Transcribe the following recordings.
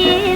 के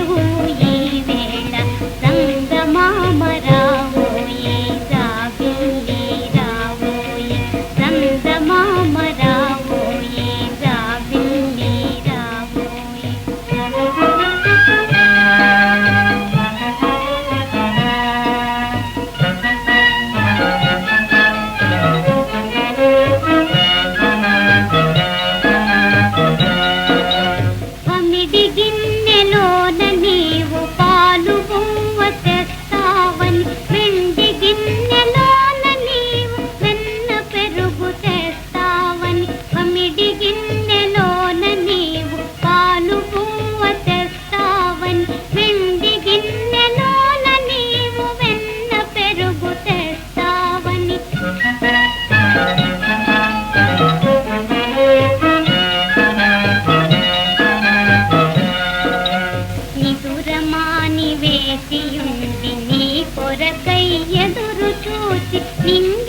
దూరమాని వేసి ఉంది నీ కొరకై ఎదురు చూసి నిన్ను